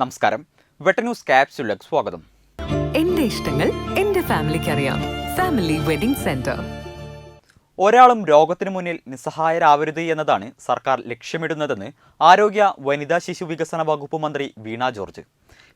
നമസ്കാരം. വെട്ടന്യൂസ് ക്യാപ്സുലേക്ക് സ്വാഗതം. എന്റെ ഇഷ്ടങ്ങൾ എന്റെ ഫാമിലിക്ക് അറിയാം. Family wedding centre. ഒരാളും രോഗത്തിനു മുന്നിൽ നിസ്സഹായരാവരുത് എന്നതാണ് സർക്കാർ ലക്ഷ്യമിടുന്നതെന്ന് ആരോഗ്യ വനിതാ ശിശു വികസന വകുപ്പ് മന്ത്രി വീണ ജോർജ്.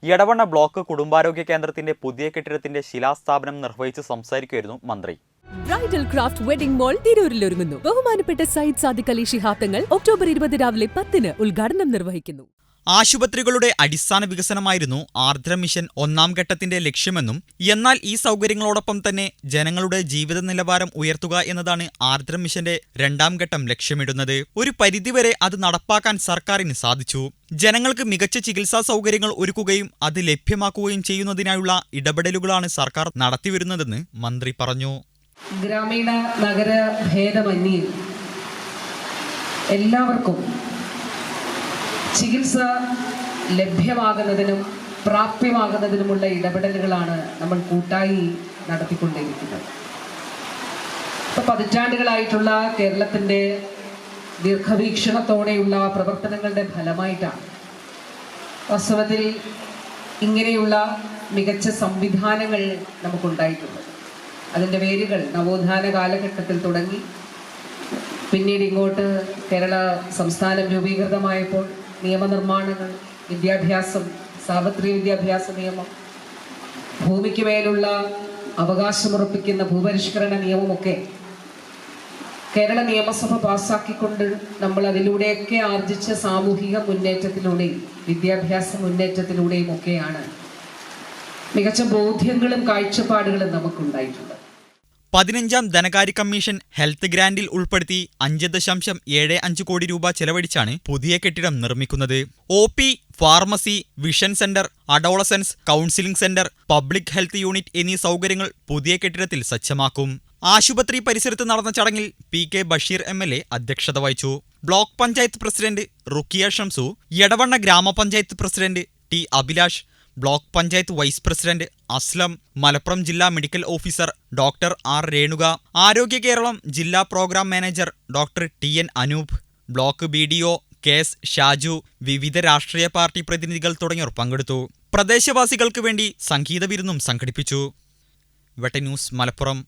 എടവണ്ണ ബ്ലോക്ക് കുടുംബാരോഗ്യ കേന്ദ്രത്തിന്റെ പുതിയ കെട്ടിടത്തിന്റെ ശിലാസ്ഥാപനം നിർവഹിച്ച് സംസാരിക്കുകയായിരുന്നു മന്ത്രി. ബ്രൈഡൽ ക്രാഫ്റ്റ് വെഡിംഗ് മോൾ തിരൂരിൽ ഒരുങ്ങുന്നു. ബഹുമാനപ്പെട്ട സയ്യിദ് സാദിഖ് അലി ശിഹാബ് തങ്ങൾ ഒക്ടോബർ ഇരുപത് രാവിലെ പത്തിന് ഉദ്ഘാടനം നിർവഹിക്കുന്നു. ആശുപത്രികളുടെ അടിസ്ഥാന വികസനമായിരുന്നു ആർദ്ര മിഷൻ ഒന്നാം ഘട്ടത്തിന്റെ ലക്ഷ്യമെന്നും എന്നാൽ ഈ സൗകര്യങ്ങളോടൊപ്പം തന്നെ ജനങ്ങളുടെ ജീവിത നിലവാരം ഉയർത്തുക എന്നതാണ് ആർദ്ര മിഷന്റെ രണ്ടാം ഘട്ടം ലക്ഷ്യമിടുന്നത്. ഒരു പരിധിവരെ അത് നടപ്പാക്കാൻ സർക്കാരിന് സാധിച്ചു. ജനങ്ങൾക്ക് മികച്ച ചികിത്സാ സൗകര്യങ്ങൾ ഒരുക്കുകയും അത് ലഭ്യമാക്കുകയും ചെയ്യുന്നതിനായുള്ള ഇടപെടലുകളാണ് സർക്കാർ നടത്തിവരുന്നതെന്ന് മന്ത്രി പറഞ്ഞു. ഗ്രാമീണ നഗര ഭേദമന്യേ എല്ലാവർക്കും ചികിത്സ ലഭ്യമാകുന്നതിനും പ്രാപ്യമാകുന്നതിനുമുള്ള ഇടപെടലുകളാണ് നമ്മൾ കൂട്ടായി നടത്തിക്കൊണ്ടിരിക്കുന്നത് ഇപ്പോൾ പതിറ്റാണ്ടുകളായിട്ടുള്ള കേരളത്തിന്റെ ദീർഘവീക്ഷണത്തോടെയുള്ള പ്രവർത്തനങ്ങളുടെ ഫലമായിട്ടാണ് വാസ്തവത്തിൽ ഇങ്ങനെയുള്ള മികച്ച സംവിധാനങ്ങൾ നമുക്കുണ്ടായിട്ടുള്ളത് അതിന്റെ വേരുകൾ നവോത്ഥാന കാലഘട്ടത്തിൽ തുടങ്ങി പിന്നീട് ഇങ്ങോട്ട് കേരള സംസ്ഥാനം രൂപീകൃതമായപ്പോൾ നിയമനിർമ്മാണങ്ങൾ വിദ്യാഭ്യാസം സാർവത്രിക വിദ്യാഭ്യാസ നിയമം ഭൂമിക്ക് മേലുള്ള അവകാശമുറപ്പിക്കുന്ന ഭൂപരിഷ്കരണ നിയമമൊക്കെ കേരള നിയമസഭ പാസ്സാക്കിക്കൊണ്ട് നമ്മൾ അതിലൂടെയൊക്കെ ആർജിച്ച സാമൂഹിക മുന്നേറ്റത്തിലൂടെയും വിദ്യാഭ്യാസ മുന്നേറ്റത്തിലൂടെയും ഒക്കെയാണ് മികച്ച ബോധ്യങ്ങളും കാഴ്ചപ്പാടുകളും നമുക്കുണ്ടായിട്ടുള്ളത്. പതിനഞ്ചാം ധനകാര്യ കമ്മീഷൻ ഹെൽത്ത് ഗ്രാന്റിൽ ഉൾപ്പെടുത്തി അഞ്ച് ദശാംശം ഏഴ് അഞ്ച് കോടി രൂപ ചെലവഴിച്ചാണ് പുതിയ കെട്ടിടം നിർമ്മിക്കുന്നത്. O P pharmacy vision centre adolescence counselling centre public health unit എന്നീ സൗകര്യങ്ങൾ പുതിയ കെട്ടിടത്തിൽ സജ്ജമാക്കും. ആശുപത്രി പരിസരത്ത് നടന്ന ചടങ്ങിൽ P K Basheer M L A അധ്യക്ഷത വഹിച്ചു. Block panchayat president Rukkiya Shamsu Edavanna grama panchayat president T Abhilash block panchayat vice president Aslam Malappuram ജില്ലാ medical officer doctor R Renuka Arogya Keralam ജില്ലാ programme manager doctor T N Anoop block B D O K S Shaju വിവിധ രാഷ്ട്രീയ party പ്രതിനിധികൾ തുടങ്ങിയവർ പങ്കെടുത്തു. പ്രദേശവാസികൾക്ക് വേണ്ടി സംഗീത വിരുന്നും സംഘടിപ്പിച്ചു. വെട്ട news Malappuram.